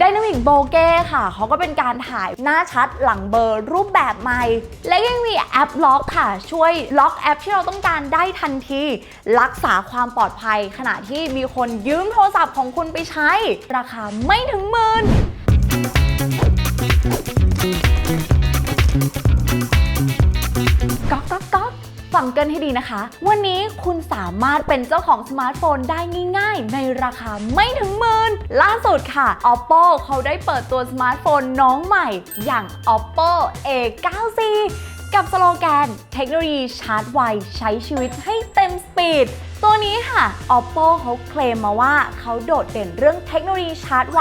Dynamic Bokeh ค่ะ เขาก็เป็นการถ่ายหน้าชัดหลังเบอร์รูปแบบใหม่ และยังมีแอปล็อกค่ะ ช่วยล็อกแอปที่เราต้องการได้ทันที รักษาความปลอดภัย ขณะที่มีคนยืมโทรศัพท์ของคุณไปใช้ ราคาไม่ถึงหมื่น ฟังกันให้ดีนะคะ วันนี้คุณสามารถเป็นเจ้าของสมาร์ทโฟนได้ง่ายๆ ในราคาไม่ถึงหมื่นล่าสุดค่ะ Oppo เขาได้เปิดตัวสมาร์ทโฟนน้องใหม่ อย่าง Oppo A9C กับสโลแกน เทคโนโลยีชาร์จไวใช้ชีวิตให้เต็มสปีดตัวนี้ค่ะ Oppo เขาเคลมมาว่าเขาโดดเด่นเรื่องเทคโนโลยีชาร์จไว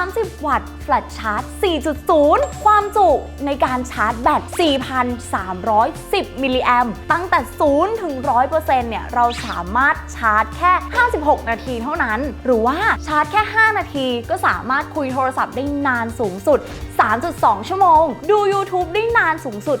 30 วัตต์ แฟลชชาร์จ 4.0 ความจุในการชาร์จแบต 4,310 มิลลิแอมตั้งแต่ 0 ถึง 100%เนี่ย เราสามารถชาร์จแค่ 56 นาทีเท่านั้น หรือว่าชาร์จแค่ 5 นาทีก็สามารถคุยโทรศัพท์ได้นานสูงสุด 3.2 ชั่วโมง ดู YouTube ได้นานสูงสุด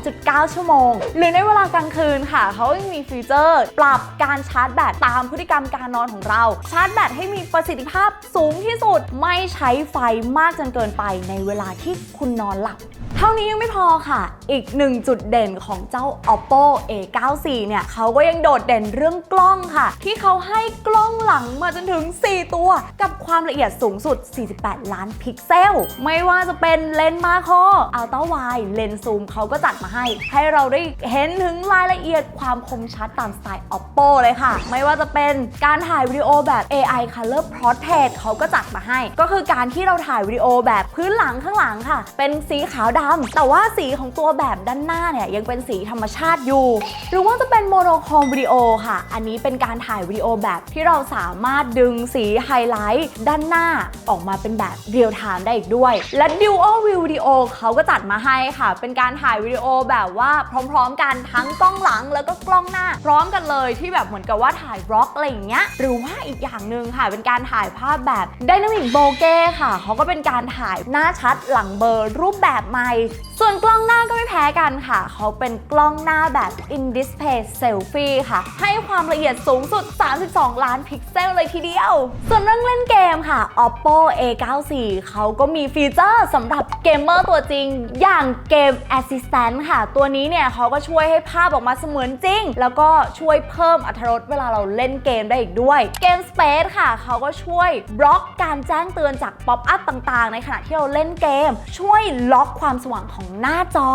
2.9 ชั่วโมง หรือในเวลากลางคืนค่ะ เขายังมีฟีเจอร์ ปรับการชาร์จแบตตามพฤติกรรมการนอนของเรา ชาร์จแบตให้มีประสิทธิภาพสูงที่สุด ไม่ใช้ไฟมากจนเกินไปในเวลาที่คุณนอนหลับ เท่านี้ยังไม่พอค่ะ อีกหนึ่งจุดเด่นของเจ้า Oppo A94 เนี่ยเขาก็ยังโดดเด่นเรื่องกล้องค่ะ ที่เขาให้กล้องหลังมาจนถึง 4 ตัว กับความละเอียดสูงสุด 48 ล้านพิกเซล ไม่ว่าจะเป็นเลนส์มาโครอัลตร้าไวเลนส์ซูมเขาก็จัดมาให้ ให้เราได้เห็นถึงรายละเอียดความคมชัดตามสไตล์ Oppo เลยค่ะ ไม่ว่าจะเป็นการถ่ายวิดีโอแบบ AI Color Portrait เขาก็จัดมาให้ ก็คือการที่เราถ่ายวิดีโอแบบพื้นหลังข้างหลังค่ะ เป็นสีขาวดำแต่ว่าสีของตัวแบบด้านหน้าเนี่ยยังเป็นสีธรรมชาติอยู่ หรือว่าจะเป็นโมโนโครมวิดีโอค่ะ อันนี้เป็นการถ่ายวิดีโอแบบที่เราสามารถดึงสีไฮไลท์ด้านหน้าออกมาเป็นแบบเรียลไทม์ได้อีกด้วย และ Dual View Video เขาก็จัดมาให้ค่ะ เป็นการถ่ายวิดีโอแบบว่าพร้อมๆ กันทั้งกล้องหลังแล้วก็กล้องหน้า พร้อมกันเลยที่แบบเหมือนกับว่าถ่ายบล็อกอะไรอย่างเงี้ย หรือว่าอีกอย่างหนึ่งค่ะ เป็นการถ่ายภาพแบบ Dynamic Bokeh ค่ะ เขาก็เป็นการถ่ายหน้าชัดหลังเบลอร์รูปแบบใหม่ส่วนกล้องหน้าก็ไม่แพ้กันค่ะ เขาเป็นกล้องหน้าแบบ in display selfie ค่ะ ให้ความละเอียดสูงสุด 32 ล้านพิกเซลเลยทีเดียว ส่วนเรื่องเล่นเกมค่ะ Oppo A94 เขาก็มีฟีเจอร์สำหรับเกมเมอร์ตัวจริง อย่างเกม Assistant ค่ะ ตัวนี้เนี่ยเขาก็ช่วยให้ภาพออกมาเสมือนจริง แล้วก็ช่วยเพิ่มอรรถรสเวลาเราเล่นเกมได้อีกด้วย เกม Space ค่ะ เขาก็ช่วยบล็อกการแจ้งเตือนจากป๊อปอัพต่างๆ ในขณะที่เราเล่นเกม ช่วยล็อกความสว่างของหน้าจอ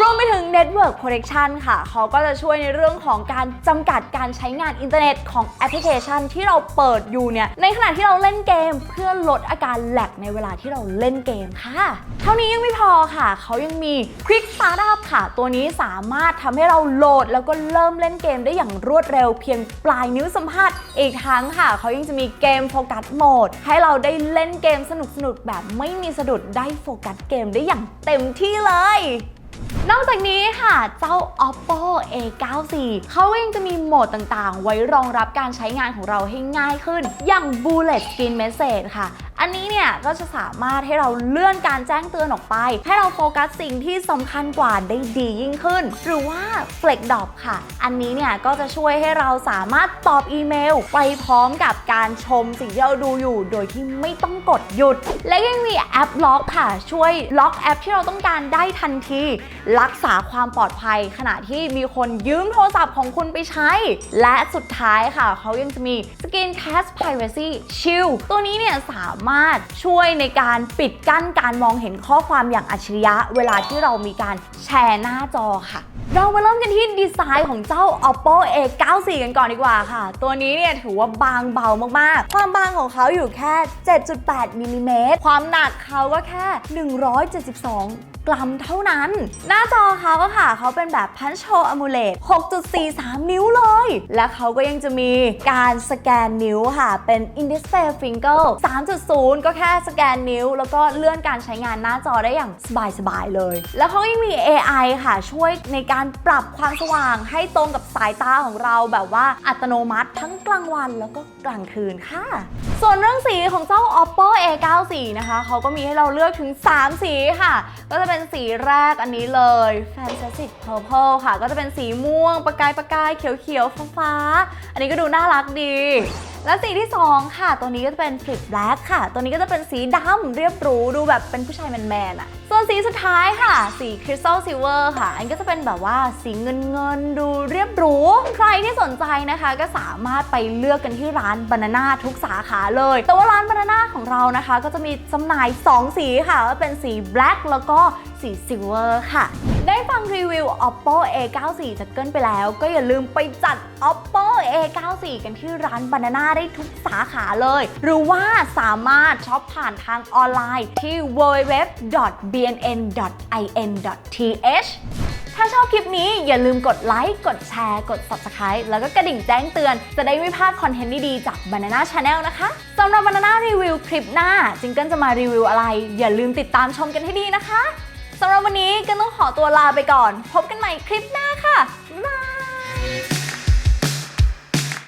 รวมไปถึง Network Protection ค่ะ เขาก็จะช่วยในเรื่องของการจำกัดการใช้งานอินเทอร์เน็ตของแอปพลิเคชันที่เราเปิดอยู่เนี่ย ในขณะที่เราเล่นเกม เพื่อลดอาการแหลกในเวลาที่เราเล่นเกมค่ะ เท่านี้ยังไม่พอค่ะ เขายังมี Quick Startup ค่ะ ตัวนี้สามารถทำให้เราโหลด แล้วก็เริ่มเล่นเกมได้อย่างรวดเร็วเพียงปลายนิ้วสัมผัสอีกทั้งค่ะ เขายังจะมีเกมโฟกัสโหมดให้เราได้เล่นเกมสนุกๆแบบไม่มีสะดุดได้โฟกัสเกมได้อย่างเต็มที่เลย นอกจากนี้ค่ะ เจ้า Oppo A94 เขายังจะมีโหมดต่างๆ ไว้รองรับการใช้งานของเราให้ง่ายขึ้น อย่าง Bullet Screen Message ค่ะ อันนี้เนี่ยก็จะสามารถให้เราเลื่อนการแจ้งเตือนออกไป ให้เราโฟกัสสิ่งที่สำคัญกว่าได้ดียิ่งขึ้น หรือว่า Flex Dop ค่ะ อันนี้เนี่ยก็จะช่วยให้เราสามารถตอบอีเมล ไปพร้อมกับการชมสิ่งที่เราดูอยู่ โดยที่ไม่ต้องกดหยุด และยังมีแอปล็อกค่ะ ช่วยล็อกแอปที่เราต้องการได้ทันที รักษาความปลอดภัย ขณะที่มีคนยืมโทรศัพท์ของคุณไปใช้ และสุดท้ายค่ะ เขายังจะมี Skin Cast Privacy Shield ตัวนี้เนี่ยสามารถช่วยในการปิดกั้นการมองเห็นข้อความอย่างอัจฉริยะ เวลาที่เรามีการแชร์หน้าจอค่ะเรามาเริ่มกันที่ดีไซน์ของเจ้า Oppo A94 กันก่อนดีกว่าค่ะ ตัวนี้เนี่ยถือว่าบางเบามากๆ ความบางของเขาอยู่แค่ 7.8มิลลิเมตร ความหนักเขาก็แค่ 172 กรัมเท่านั้น หน้าจอเขาก็ค่ะ เขาเป็นแบบพันโชอะมูเลต6.43 นิ้วเลย และเขาก็ยังจะมีการสแกนนิ้วค่ะ เป็น in display finger 3.0 ก็แค่สแกนนิ้ว แล้วก็เลื่อนการใช้งานหน้าจอได้อย่างสบายๆเลย แล้วเขายังมี AI ค่ะ ช่วยในการปรับความสว่างให้ตรงกับสายตาของเราแบบว่าอัตโนมัติทั้งกลางวันแล้วก็กลางคืนค่ะ ส่วนเรื่องสีของเจ้า Oppo A94 นะคะ เขาก็มีให้เราเลือกถึง 3 สีค่ะ ก็จะเป็นสีแรกอันนี้เลย Fantastic Purple ค่ะ ก็จะเป็นสีม่วงประกายประกายเขียวเขียวฟ้าฟ้าๆอันนี้ก็ดูน่ารักดีและสีที่ 2 ค่ะ ตัวนี้ก็จะเป็น Flip Black ค่ะ ตัวนี้ก็จะเป็นสีดำเรียบหรูดูแบบเป็นผู้ชายแมนๆอะส่วนสีสุดท้ายค่ะ สี Crystal Silver ค่ะ อันก็จะเป็นแบบว่าสีเงินเงินๆดูเรียบหรู ใครที่สนใจนะคะก็สามารถไปเลือกกันที่ร้าน Banana ทุกสาขาเลย แต่ว่าร้าน Banana ของเรานะคะ ก็จะมีจำหน่าย 2 สีค่ะก็เป็นสี Black แล้วก็สี Silver ค่ะ ได้ฟังรีวิว Oppo A94 จากเกิลไปแล้ว ก็อย่าลืมไปจัด Oppo A94 กันที่ร้าน Banana ได้ทุกสาขาเลย หรือว่าสามารถช็อปผ่านทางออนไลน์ที่ www.bnn.in.th ถ้าชอบคลิปนี้อย่าลืมกดไลค์ กดแชร์ กด Subscribe แล้วก็กระดิ่งแจ้งเตือน จะได้ไม่พลาดคอนเทนต์ดีๆ จาก Banana Channel นะคะสำหรับ Banana Review คลิปหน้าจิงเกิลจะมารีวิวอะไร อย่าลืมติดตามชมกันให้ดีนะคะ สำหรับวันนี้ก็ต้องขอตัวลาไปก่อน พบกันใหม่คลิปหน้าค่ะบ๊ายบาย